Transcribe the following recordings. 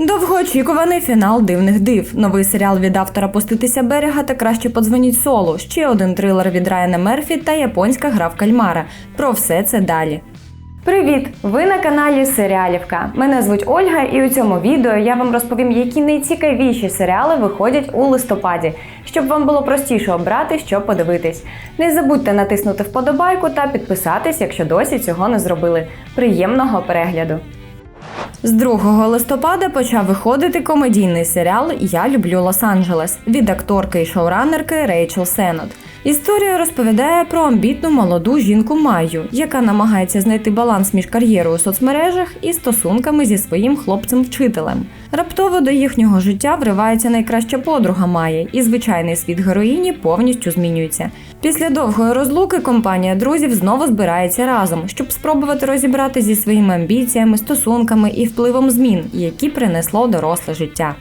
Довгоочікуваний фінал дивних див. Новий серіал від автора Пуститися берега та краще подзвоніть солу. Ще один трилер від Райана Мерфі та японська гра в кальмара. Про все це далі. Привіт! Ви на каналі Серіалівка. Мене звуть Ольга, і у цьому відео я вам розповім, які найцікавіші серіали виходять у листопаді, щоб вам було простіше обрати, що подивитись. Не забудьте натиснути вподобайку та підписатись, якщо досі цього не зробили. Приємного перегляду! З 2 листопада почав виходити комедійний серіал Я люблю Лос-Анджелес від акторки і шоуранерки Рейчел Сеннот. Історія розповідає про амбітну молоду жінку Майю, яка намагається знайти баланс між кар'єрою у соцмережах і стосунками зі своїм хлопцем-вчителем. Раптово до їхнього життя вривається найкраща подруга Майї, і звичайний світ героїні повністю змінюється. Після довгої розлуки компанія друзів знову збирається разом, щоб спробувати розібрати зі своїми амбіціями, стосунками і впливом змін, які принесло доросле життя.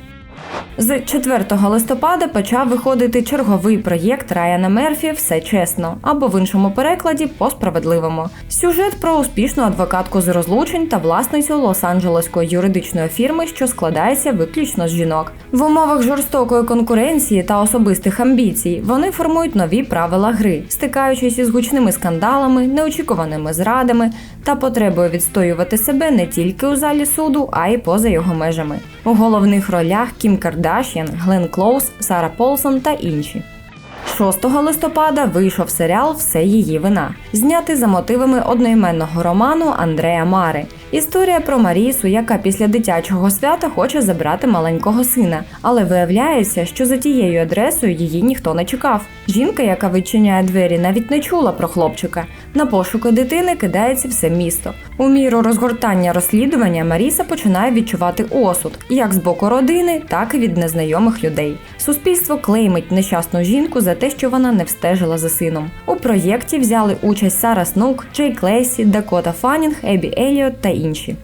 З 4 листопада почав виходити черговий проєкт Райана Мерфі Все чесно або в іншому перекладі по справедливому. Сюжет про успішну адвокатку з розлучень та власницю Лос-Анджелеської юридичної фірми, що складається виключно з жінок. В умовах жорстокої конкуренції та особистих амбіцій вони формують нові правила гри, стикаючись із гучними скандалами, неочікуваними зрадами та потребою відстоювати себе не тільки у залі суду, а й поза його межами. У головних ролях Кім Кардашян, Глен Клоус, Сара Полсон та інші. 6 листопада вийшов серіал Все її вина, знятий за мотивами одноіменного роману Андрея Мари. Історія про Марісу, яка після дитячого свята хоче забрати маленького сина, але виявляється, що за тією адресою її ніхто не чекав. Жінка, яка відчиняє двері, навіть не чула про хлопчика. На пошуки дитини кидається все місто. У міру розгортання розслідування Маріса починає відчувати осуд як з боку родини, так і від незнайомих людей. Суспільство клеймить нещасну жінку за те, що вона не встежила за сином. У проєкті взяли участь Сара Снук, Джей Клейсі, Дакота Фанінг, Ебі Еліот та інші.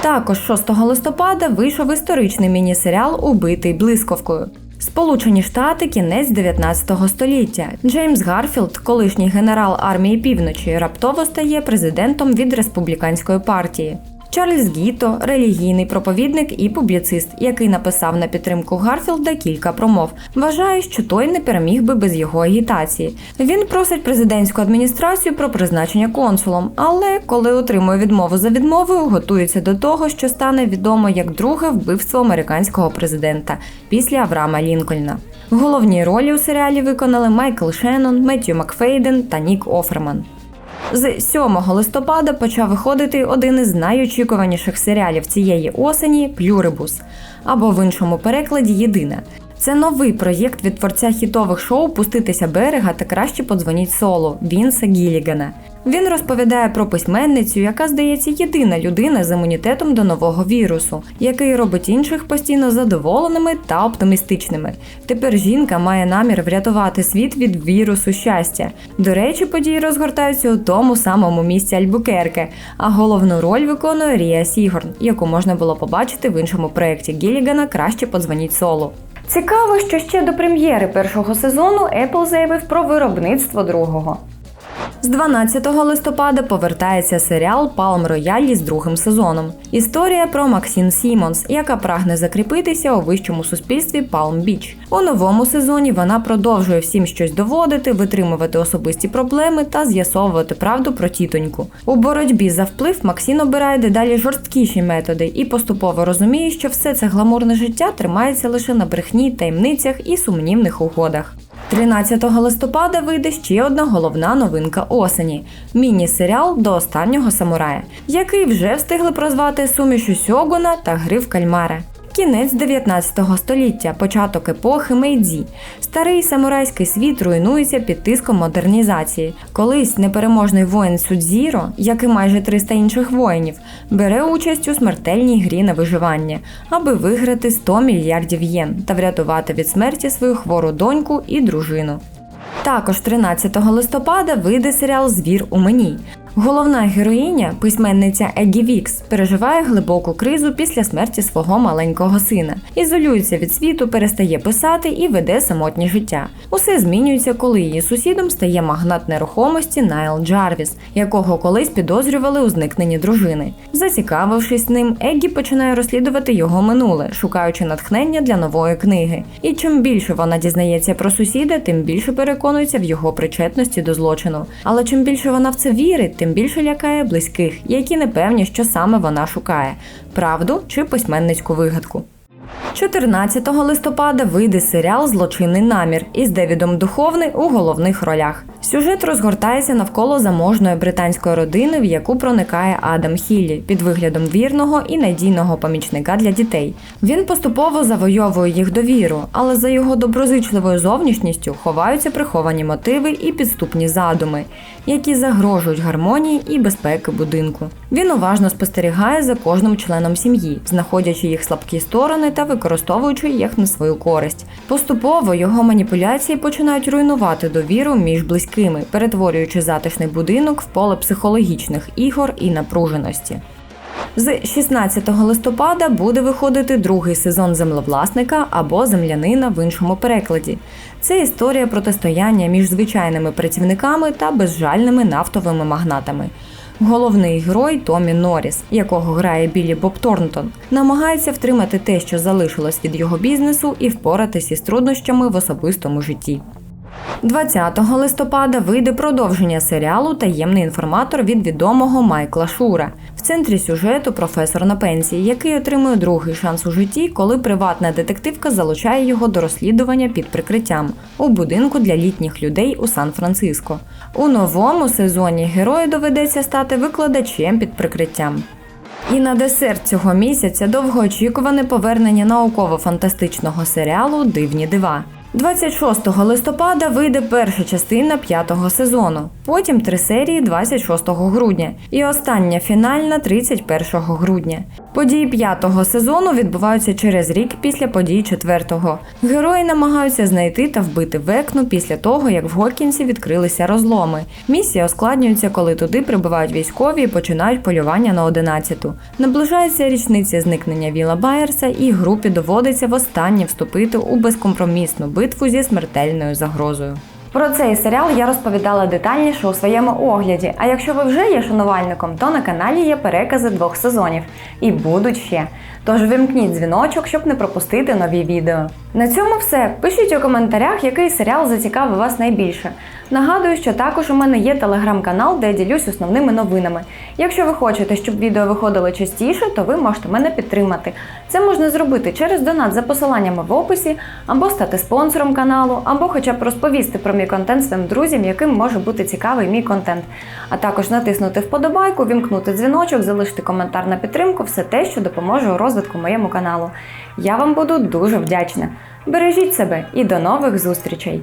Також 6 листопада вийшов історичний міні-серіал Убитий блискавкою. Сполучені Штати кінець 19 століття. Джеймс Гарфілд, колишній генерал армії півночі, раптово стає президентом від республіканської партії. Чарльз Гіто релігійний проповідник і публіцист, який написав на підтримку Гарфілда кілька промов. Вважає, що той не переміг би без його агітації. Він просить президентську адміністрацію про призначення консулом, але коли отримує відмову за відмовою, готується до того, що стане відомо як друге вбивство американського президента після Авраама Лінкольна. Головні ролі у серіалі виконали Майкл Шеннон, Меттью Макфейден та Нік Оферман. З 7 листопада почав виходити один із найочікуваніших серіалів цієї осені Плюрибус, або в іншому перекладі Єдине. Це новий проєкт від творця хітових шоу Пуститися берега та краще подзвоніть соло Вінса Гілігана. Він розповідає про письменницю, яка здається єдина людина з імунітетом до нового вірусу, який робить інших постійно задоволеними та оптимістичними. Тепер жінка має намір врятувати світ від вірусу щастя. До речі, події розгортаються у тому самому місці Альбукерке, а головну роль виконує Рія Сігорн, яку можна було побачити в іншому проєкті Гілігана Краще подзвоніть соло. Цікаво, що ще до прем'єри першого сезону Apple заявив про виробництво другого. З 12 листопада повертається серіал Палм Роялі з другим сезоном. Історія про Максін Сімонс, яка прагне закріпитися у вищому суспільстві Палм Біч. У новому сезоні вона продовжує всім щось доводити, витримувати особисті проблеми та з'ясовувати правду про тітоньку. У боротьбі за вплив Максін обирає дедалі жорсткіші методи і поступово розуміє, що все це гламурне життя тримається лише на брехні, таємницях і сумнівних угодах. 13 листопада вийде ще одна головна новинка осені міні-серіал до останнього самурая, який вже встигли прозвати сумішу Сьогуна та гри в кальмара. Кінець 19 століття, початок епохи Мейдзі. Старий самурайський світ руйнується під тиском модернізації. Колись непереможний воїн Судзіро, як і майже 300 інших воїнів, бере участь у смертельній грі на виживання, аби виграти 100 мільярдів єн та врятувати від смерті свою хвору доньку і дружину. Також 13 листопада вийде серіал Звір у мені. Головна героїня, письменниця Егі Вікс, переживає глибоку кризу після смерті свого маленького сина, ізолюється від світу, перестає писати і веде самотнє життя. Усе змінюється, коли її сусідом стає магнат нерухомості Найл Джарвіс, якого колись підозрювали у зникненні дружини. Зацікавившись ним, Егі починає розслідувати його минуле, шукаючи натхнення для нової книги. І чим більше вона дізнається про сусіда, тим більше переконується в його причетності до злочину. Але чим більше вона в це вірить, тим більше лякає близьких, які не певні, що саме вона шукає правду чи письменницьку вигадку. 14 листопада вийде серіал Злочинний намір із Девідом Духовний у головних ролях. Сюжет розгортається навколо заможної британської родини, в яку проникає Адам Хіллі під виглядом вірного і надійного помічника для дітей. Він поступово завойовує їх довіру, але за його доброзичливою зовнішністю ховаються приховані мотиви і підступні задуми, які загрожують гармонії і безпеки будинку. Він уважно спостерігає за кожним членом сім'ї, знаходячи їх слабкі сторони та використовуючи їх на свою користь. Поступово його маніпуляції починають руйнувати довіру між близькими, перетворюючи затишний будинок в поле психологічних ігор і напруженості. З 16 листопада буде виходити другий сезон землевласника або землянина в іншому перекладі. Це історія протистояння між звичайними працівниками та безжальними нафтовими магнатами. Головний герой Томі Норріс, якого грає Біллі Боб Торнтон, намагається втримати те, що залишилось від його бізнесу, і впоратись із труднощами в особистому житті. 20 листопада вийде продовження серіалу Таємний інформатор від відомого Майкла Шура. В центрі сюжету професор на пенсії, який отримує другий шанс у житті, коли приватна детективка залучає його до розслідування під прикриттям у будинку для літніх людей у Сан-Франциско. У новому сезоні герою доведеться стати викладачем під прикриттям. І на десерт цього місяця довгоочікуване повернення науково-фантастичного серіалу Дивні дива. 26 листопада вийде перша частина п'ятого сезону, потім три серії 26 грудня і остання фінальна 31 грудня. Події п'ятого сезону відбуваються через рік після подій четвертого. Герої намагаються знайти та вбити векну після того, як в Гокінсі відкрилися розломи. Місія ускладнюється, коли туди прибувають військові і починають полювання на одинадцяту. Наближається річниця зникнення Віла Байерса, і групі доводиться востаннє вступити у безкомпромісну битву зі смертельною загрозою. Про цей серіал я розповідала детальніше у своєму огляді. А якщо ви вже є шанувальником, то на каналі є перекази двох сезонів і будуть ще. Тож вимкніть дзвіночок, щоб не пропустити нові відео. На цьому все. Пишіть у коментарях, який серіал зацікавив вас найбільше. Нагадую, що також у мене є телеграм-канал, де я ділюсь основними новинами. Якщо ви хочете, щоб відео виходили частіше, то ви можете мене підтримати. Це можна зробити через донат за посиланнями в описі, або стати спонсором каналу, або хоча б розповісти про мій контент своїм друзям, яким може бути цікавий мій контент. А також натиснути вподобайку, вімкнути дзвіночок, залишити коментар на підтримку, все те, що допоможе у розвитку моєму каналу. Я вам буду дуже вдячна. Бережіть себе і до нових зустрічей!